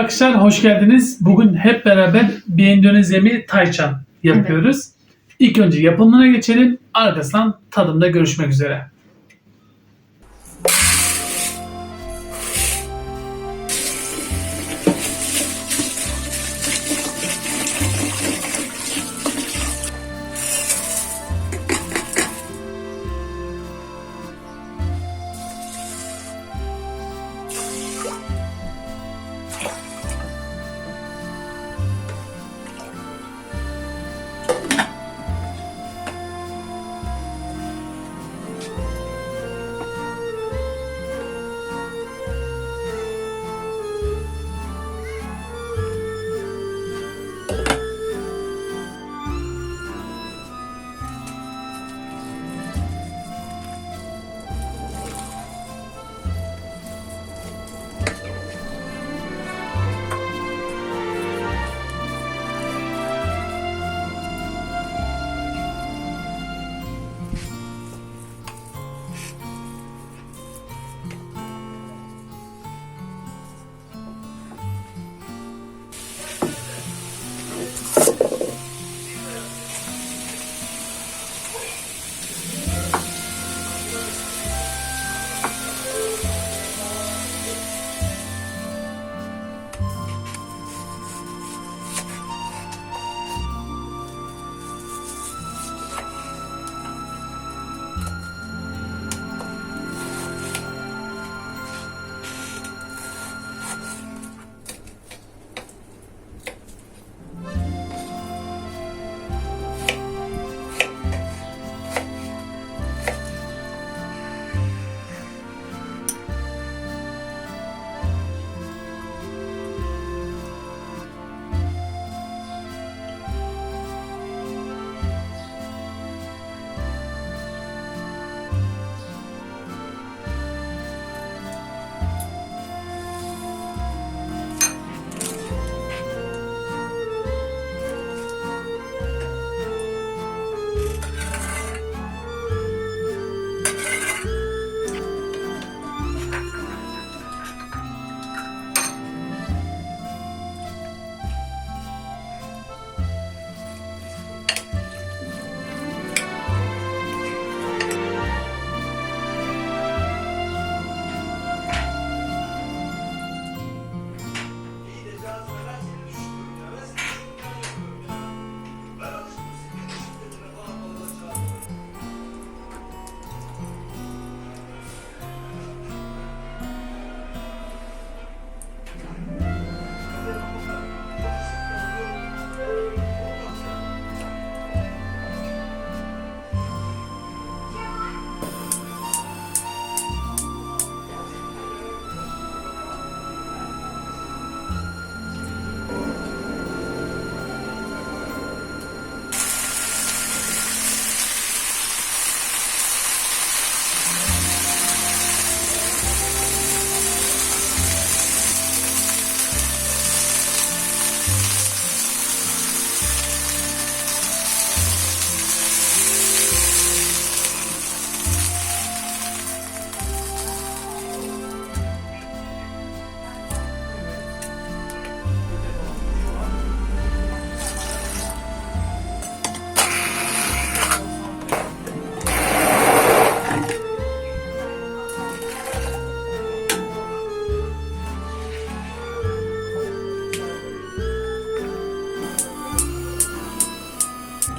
arkadaşlar, hoş geldiniz. Bugün hep beraber bir Endonezya Taycan yapıyoruz. İlk önce yapımına geçelim, arkasından tadımda görüşmek üzere.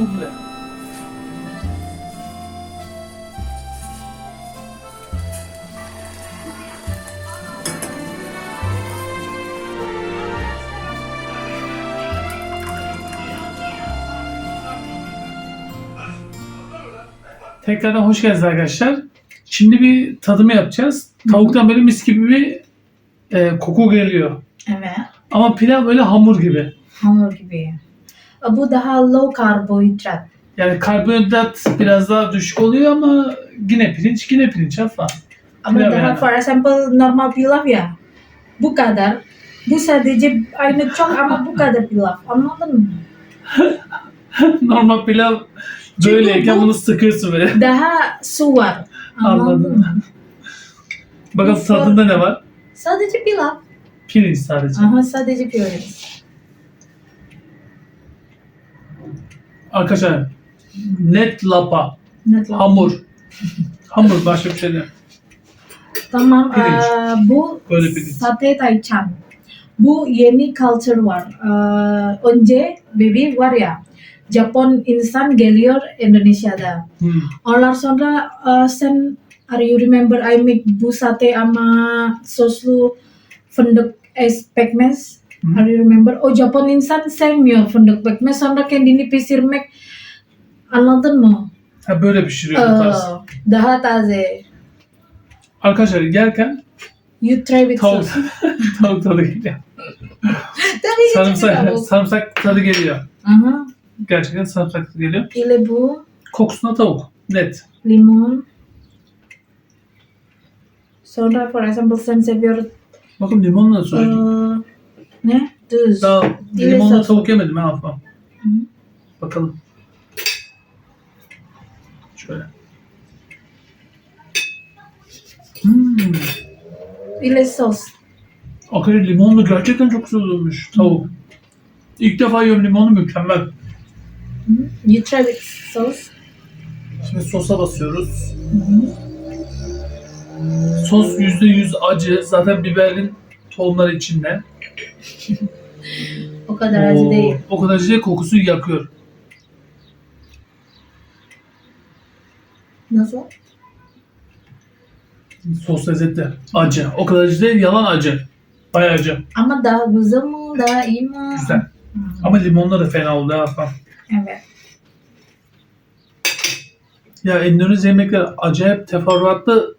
Duble. Tekrardan hoş geldiniz arkadaşlar. Şimdi bir tadımı yapacağız. Tavuktan böyle mis gibi bir e, koku geliyor. Evet. Ama pilav böyle hamur gibi. Hamur gibi. Bu daha low karbohidrat. Yani karbonhidrat biraz daha düşük oluyor ama yine pirinç, yine pirinç Afa. Ama Pilav daha yani. for example normal pilav ya. Bu kadar. Bu sadece aynı çok ama bu kadar pilav. Anladın mı? Normal pilav böyleyken bu- bunu sıkıyorsun böyle. Daha suar. Anladın Anladım. mı? Bakalım tadında ne var? Sadece pilav. Pirinç sadece. Aha sadece pirinç. Arkadaşlar net lapa. Net lapa. Hamur. Hamur başka bir şey değil. Tamam. Pirinç. eee, bu Böyle pirinç. sate taichan. Bu yeni culture var. Eee, önce baby var ya. Japon insan geliyor Indonesia'da. Hmm. Onlar sonra eee, sen are you remember I make bu sate ama soslu fındık es pekmez? You remember? O Japon insan sevmiyor fındık pekmez. Sonra kendini pişirmek anladın mı? Ha böyle pişiriyor bu tarz. Eee, daha taze. Arkadaşlar yerken You try with tavuk, sauce. tavuk tadı geliyor. Tabii ki Sarımsak, tavuk. sarımsak tadı geliyor. Aha. Gerçekten sarımsak tadı geliyor. ile bu Kokusuna tavuk. Net. limon. Sonra for example sen seviyor Bakın limonla da söyleyeyim. eee, ne? Tuz. Daha dile limonla sos. tavuk yemedim Afan. Hı. Bakalım. Şöyle. Hmm. ile sos. Akari limonlu gerçekten çok güzel olmuş tavuk. İlk defa yiyorum limonlu mükemmel. With sauce. Şimdi sosa basıyoruz. Hı hı. Sos %100 acı. Zaten biberin tohumları içinde. O kadar acı Oo, değil. O kadar acı değil, kokusu yakıyor. Nasıl? Sos lezzetli. Acı. O kadar acı değil, yalan acı. Bayağı acı. Ama daha güzel mi? Daha iyi mi? Güzel. Hı. Ama limonla da fena oldu ha. Evet. Ya Endonezya yemekleri acayip teferruatlı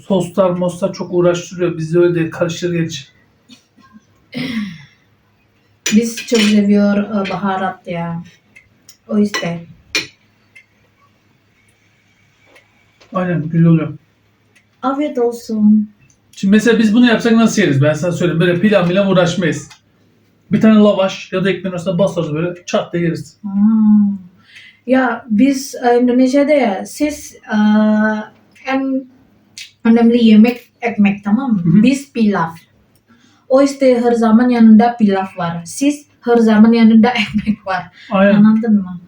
soslar, moslar çok uğraştırıyor. Bizde öyle değil. Karıştır geç. Biz çok seviyor e, baharat ya. O yüzden. Aynen güzel oluyor. Afiyet olsun. Şimdi mesela biz bunu yapsak nasıl yeriz? Ben sana söyleyeyim. Böyle pilav milav uğraşmayız. Bir tane lavaş ya da ekmeğin arasına basarız böyle çat da yeriz. Hmm. Ya biz e, ya siz e, en önemli yemek ekmek tamam mı? Hı hı. Biz pilav. O işte her zaman yanında pilav var. Siz her zaman yanında ekmek var. Aynen. Anladın mı?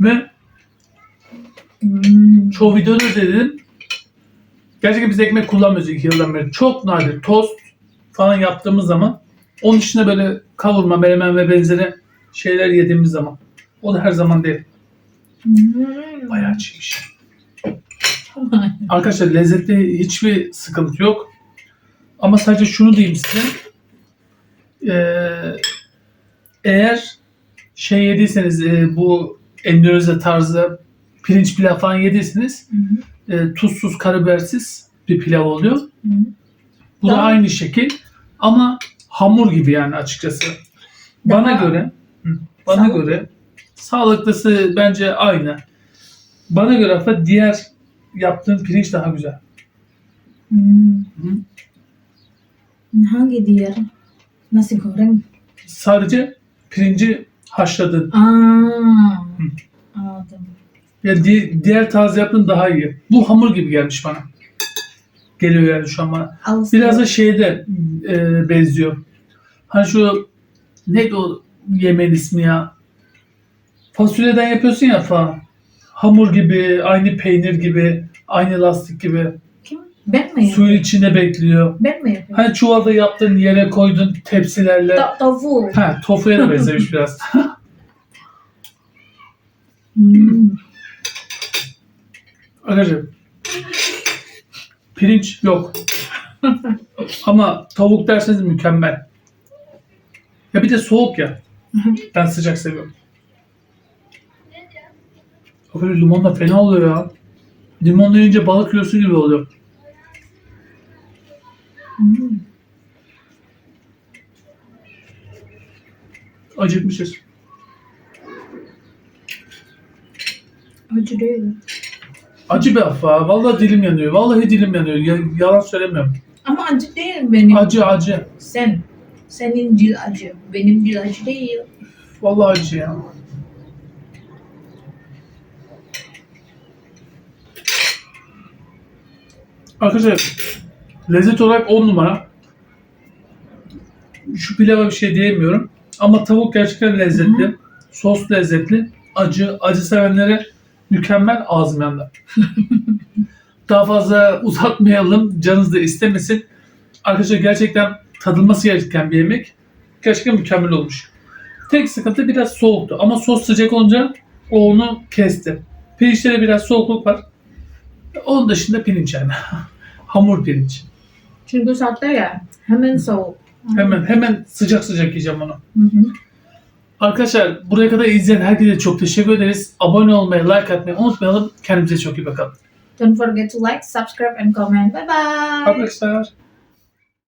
Ve Hmm. çoğu videoda da dedim. Gerçekten biz ekmek kullanmıyoruz iki yıldan beri. Çok nadir tost falan yaptığımız zaman onun içine böyle kavurma, menemen ve benzeri şeyler yediğimiz zaman. O da her zaman değil. Hmm. Bayağı çiğmiş. Arkadaşlar lezzette hiçbir sıkıntı yok. Ama sadece şunu diyeyim size. Ee, eğer şey yediyseniz e, bu Endonezya tarzı pirinç pilav falan yediyseniz Hı hı. e, tuzsuz karabibersiz bir pilav oluyor. Hı hı. Bu da Daha- aynı şekil ama hamur gibi yani açıkçası. Bana Daha- göre hı, bana Sağlıklı. göre sağlıklısı bence aynı. Bana göre diğer yaptığın pirinç daha güzel. Hmm. Hı. Hangi diğer? Nasi goreng. Sadece pirinci haşladın. Aa. Anladım. Ya di- diğer taze yaptığın daha iyi. Bu hamur gibi gelmiş bana. Geliyor yani şu an bana. Al Biraz da şeyde e, benziyor. Hani şu neydi o yemeğin ismi ya? Fasulyeden yapıyorsun ya falan. Hamur gibi, aynı peynir gibi, aynı lastik gibi. Ben mi? Suyun içinde bekliyor. Ben mi yapıyorum? Hani çuvalda yaptığın yere koydun tepsilerle. To- tofu. Ha, tofuya da benzemiş biraz. Hmm. Arkadaşlar pirinç yok. Ama tavuk derseniz mükemmel. Ya bir de soğuk ya. Ben sıcak seviyorum. Böyle limon da fena oluyor ya. Limonla yiyince balık yiyorsun gibi oluyor. Hmm. Acıkmışız. Acı değil. Acı be afa. Vallahi dilim yanıyor. Vallahi dilim yanıyor. Ya- yalan söylemiyorum. Ama acı değil benim. Acı acı. Sen. Senin dil acı. Benim dil acı değil. Vallahi acı ya. Arkadaşlar lezzet olarak 10 numara. pilava bir şey diyemiyorum. Ama tavuk gerçekten lezzetli. Sos lezzetli. Acı, acı sevenlere mükemmel ağzım yandı. Daha fazla uzatmayalım. Canınız da istemesin. Arkadaşlar gerçekten tadılması gereken bir yemek. Gerçekten mükemmel olmuş. Tek sıkıntı biraz soğuktu. Ama sos sıcak olunca o onu kesti. Pirinçte de biraz soğukluk var. Onun dışında pirinç yani. Hamur pirinç. Çünkü sate ya hemen soğuk. Hemen hemen sıcak sıcak yiyeceğim onu. Hı hı. Arkadaşlar buraya kadar izleyen herkese çok teşekkür ederiz. Abone olmayı, like atmayı unutmayalım. Kendimize çok iyi bakalım. Don't forget to like, subscribe, and comment. Bye bye. Arkadaşlar.